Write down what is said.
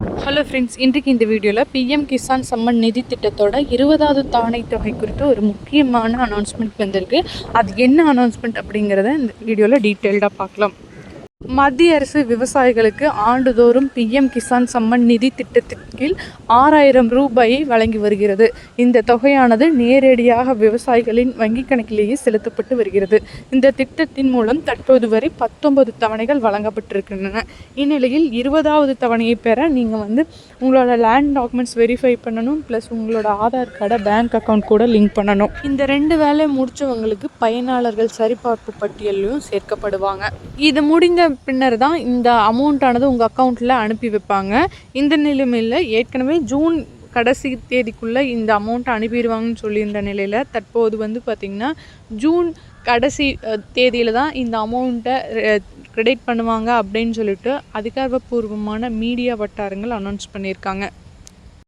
Hello friends இன்றைக்கு இந்த வீடியோவில் பிஎம் கிசான் சம்மன் நிதி திட்டத்தோட இருபதாவது தானை தொகை குறித்து ஒரு முக்கியமான அனௌன்ஸ்மெண்ட் வந்திருக்கு. அது என்ன அனௌன்ஸ்மெண்ட் அப்படிங்கிறத இந்த வீடியோவில் டீட்டெயில்டாக பார்க்கலாம். மத்திய அரசு விவசாயிகளுக்கு ஆண்டுதோறும் பிஎம் கிசான் சம்மன் நிதி திட்டத்தின் கீழ் ஆறாயிரம் ரூபாயை வழங்கி வருகிறது. இந்த தொகையானது நேரடியாக விவசாயிகளின் வங்கிக் கணக்கிலேயே செலுத்தப்பட்டு வருகிறது. இந்த திட்டத்தின் மூலம் தற்போது வரை பத்தொன்பது தவணைகள் வழங்கப்பட்டிருக்கின்றன. இந்நிலையில் இருபதாவது தவணையை பெற நீங்கள் வந்து உங்களோட லேண்ட் டாக்குமெண்ட்ஸ் வெரிஃபை பண்ணணும் ப்ளஸ் உங்களோட ஆதார் கார்டை பேங்க் அக்கௌண்ட் கூட லிங்க் பண்ணணும். இந்த ரெண்டு வேலையை முடிச்சவங்களுக்கு பயனாளர்கள் சரிபார்ப்பு பட்டியலையும் சேர்க்கப்படுவாங்க. இது முடிந்த பின்னர் தான் இந்த அமௌண்ட்டானது உங்கள் அக்கௌண்ட்டில் அனுப்பி வைப்பாங்க. இந்த நிலைமையில் ஏற்கனவே ஜூன் கடைசி தேதிக்குள்ளே இந்த அமௌண்ட்டை அனுப்பிடுவாங்கன்னு சொல்லியிருந்த நிலையில் தற்போது வந்து பார்த்திங்கன்னா ஜூன் கடைசி தேதியில் தான் இந்த அமௌண்ட்டை கிரெடிட் பண்ணுவாங்க அப்படின்னு சொல்லிட்டு அதிகாரப்பூர்வமான மீடியா வட்டாரங்கள் அனௌன்ஸ் பண்ணியிருக்காங்க.